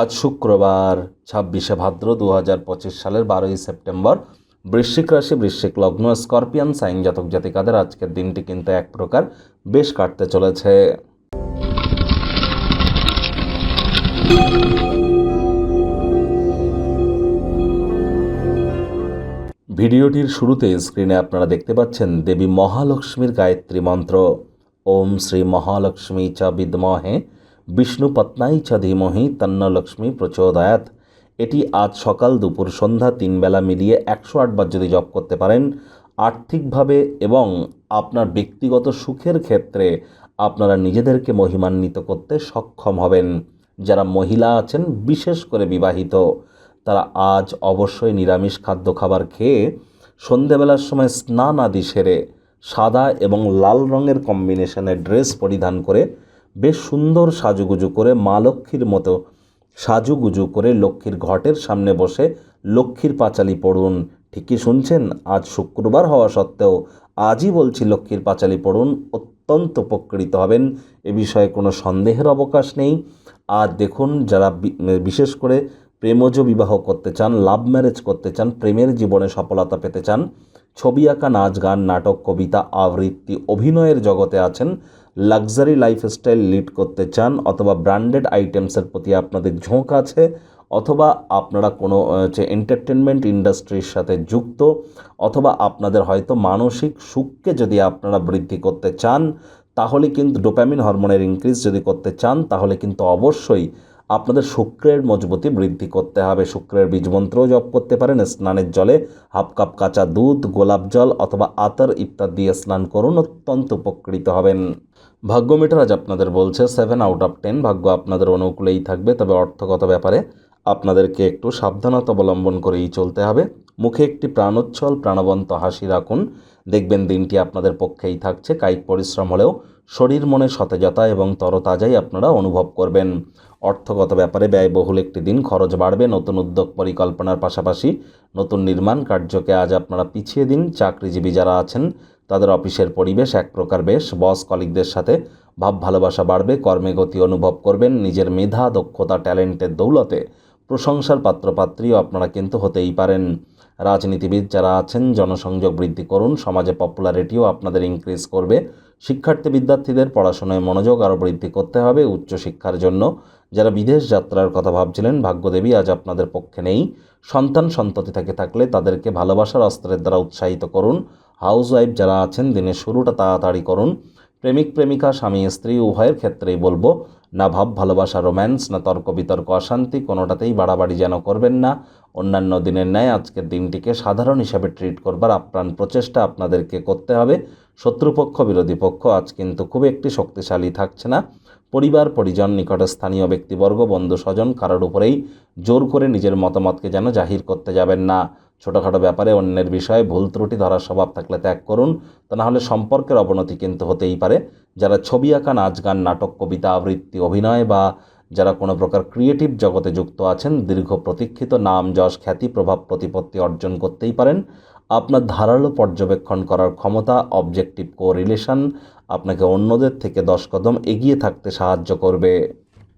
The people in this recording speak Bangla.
আজ শুক্রবার, ছাব্বিশে ভাদ্র দু হাজার পঁচিশ সালের বারোই সেপ্টেম্বর। বৃশ্চিক রাশি, বৃশ্চিক লগ্ন, স্করপিয়ান, সাইন জাতক জাতিকাদের আজকের দিনটি কিন্তু এক প্রকার বেশ কাটতে চলেছে। ভিডিওটির শুরুতে স্ক্রিনে আপনারা দেখতে পাচ্ছেন দেবী মহালক্ষ্মীর গায়ত্রী মন্ত্র। ওম শ্রী মহালক্ষ্মী চ বিদ্মহে বিষ্ণুপত্নাই চ ধীমহি তন্ন লক্ষ্মী প্রচোদয়াত। এটি আজ সকাল দুপুর সন্ধ্যা তিন বেলা মিলিয়ে একশো আটবার যদি জপ করতে পারেন, আর্থিকভাবে এবং আপনার ব্যক্তিগত সুখের ক্ষেত্রে আপনারা নিজেদেরকে মহিমান্বিত করতে সক্ষম হবেন। যারা মহিলা আছেন, বিশেষ করে বিবাহিত, তারা আজ অবশ্যই নিরামিষ খাদ্য খাবার খেয়ে সন্ধেবেলার সময় স্নান আদি সেরে সাদা এবং লাল রঙের কম্বিনেশনের ড্রেস পরিধান করে বেশ সুন্দর সাজুগুজু করে মা লক্ষ্মীর মতো সাজুগুজু করে লক্ষ্মীর ঘটের সামনে বসে লক্ষ্মীর পাঁচালি পড়ুন। ঠিকই শুনছেন? আজ শুক্রবার হওয়া সত্ত্বেও আজই বলছি লক্ষ্মীর পাঁচালি পড়ুন, অত্যন্ত উপকৃত হবেন। এ বিষয়ে কোনো সন্দেহের অবকাশ নেই। আর দেখুন, যারা বিশেষ করে প্রেমজ বিবাহ করতে চান, লাভ ম্যারেজ করতে চান, প্রেমের জীবনে সফলতা পেতে চান, ছবি আঁকা, নাচ গান, নাটক, কবিতা, আবৃত্তি, অভিনয়ের জগতে আছেন লাক্সারি লাইফস্টাইল লিড করতে চান অথবা ব্র্যান্ডেড আইটেমসের প্রতি আপনাদের ঝোঁক আছে অথবা আপনারা কোনো হচ্ছে এন্টারটেনমেন্ট ইন্ডাস্ট্রির সাথে যুক্ত অথবা আপনাদের হয়তো মানসিক সুখকে যদি আপনারা বৃদ্ধি করতে চান, তাহলে কিন্তু ডোপামিন হরমোনের ইনক্রিজ যদি করতে চান, তাহলে কিন্তু অবশ্যই আপনাদের শুক্রের মজবুতি বৃদ্ধি করতে হবে। শুক্রের বীজমন্ত্রও জপ করতে পারেন, স্নানের জলে হাফ কাপ কাঁচা দুধ, গোলাপ জল অথবা আতর ইত্যাদি দিয়ে স্নান করুন, অত্যন্ত উপকৃত হবেন। ভাগ্য মিটার আজ আপনাদের বলছে সেভেন আউট অফ টেন ভাগ্য আপনাদের অনুকূলেই থাকবে, তবে অর্থগত ব্যাপারে আপনাদেরকে একটু সাবধানতা অবলম্বন করেই চলতে হবে। মুখে একটি প্রাণোচ্ছল, প্রাণবন্ত হাসি রাখুন। দেখবেন দিনটি আপনাদের পক্ষেই থাকছে। কায়িক পরিশ্রম হলেও শরীর মনে সতেজতা এবং তরতাজাই আপনারা অনুভব করবেন। অর্থগত ব্যাপারে ব্যয়বহুল একটি দিন, খরচ বাড়বে, নতুন উদ্যোগ পরিকল্পনার পাশাপাশি নতুন নির্মাণ কার্যকে আজ আপনারা পিছিয়ে দিন। চাকরিজীবী যারা আছেন তাদের অফিসের পরিবেশ এক প্রকার বেশ। বস কলিকদের সাথে ভাব ভালোবাসা বাড়বে, কর্মে গতি অনুভব করবেন, নিজের মেধা, দক্ষতা, ট্যালেন্টের দৌলতে প্রশংসার পাত্রপাত্রীও আপনারা কিন্তু হতেই পারেন। রাজনীতিবিদ যারা আছেন, জনসংযোগ বৃদ্ধি করুন, সমাজে পপুলারিটিও আপনাদের ইনক্রিজ করবে। শিক্ষার্থী বিদ্যার্থীদের পড়াশোনায় মনোযোগ আরও বৃদ্ধি করতে হবে উচ্চশিক্ষার জন্য। যারা বিদেশ যাত্রার কথা ভাবছিলেন, ভাগ্যদেবী আজ আপনাদের পক্ষে নেই। সন্তান সন্ততি থেকে থাকলে তাদেরকে ভালোবাসার অস্ত্রের দ্বারা উৎসাহিত করুন। হাউস ওয়াইফ যারা আছেন, দিনের শুরুটা তাড়াতাড়ি করুন। প্রেমিক, প্রেমিকা, স্বামী, স্ত্রী, উভয়ের ক্ষেত্রেই বলব, না ভাব, ভালোবাসা, রোম্যান্স, না তর্ক, বিতর্ক, অশান্তি, কোনোটাতেই বাড়াবাড়ি যেন করবেন না। অন্যান্য দিনের ন্যায় আজকের দিনটিকে সাধারণ হিসাবে ট্রিট করবার আপ্রাণ প্রচেষ্টা আপনাদেরকে করতে হবে। শত্রুপক্ষ, বিরোধী পক্ষ, আজ কিন্তু খুব একটি শক্তিশালী থাকছে না। পরিবার, পরিজন, নিকটে স্থানীয় ব্যক্তিবর্গ বন্ধু স্বজন কারোর উপরেই জোর করে নিজের মতামতকে যেন জাহির করতে যাবেন না। ছোটোখাটো ব্যাপারে অন্যের বিষয়ে ভুল ত্রুটি ধরার স্বভাব থাকলে ত্যাগ করুন। তা নাহলে সম্পর্কের অবনতি কিন্তু হতেই পারে। যারা ছবি আঁকা, নাচ গান, নাটক, কবিতা, আবৃত্তি, অভিনয় বা যারা কোনো প্রকার ক্রিয়েটিভ জগতে যুক্ত আছেন, দীর্ঘ প্রতীক্ষিত নাম, যশ, খ্যাতি, প্রভাব, প্রতিপত্তি অর্জন করতেই পারেন। আপনার ধারালো পর্যবেক্ষণ করার ক্ষমতা অবজেক্টিভ কো রিলেশন আপনাকে অন্যদের থেকে দশ কদম এগিয়ে থাকতে সাহায্য করবে।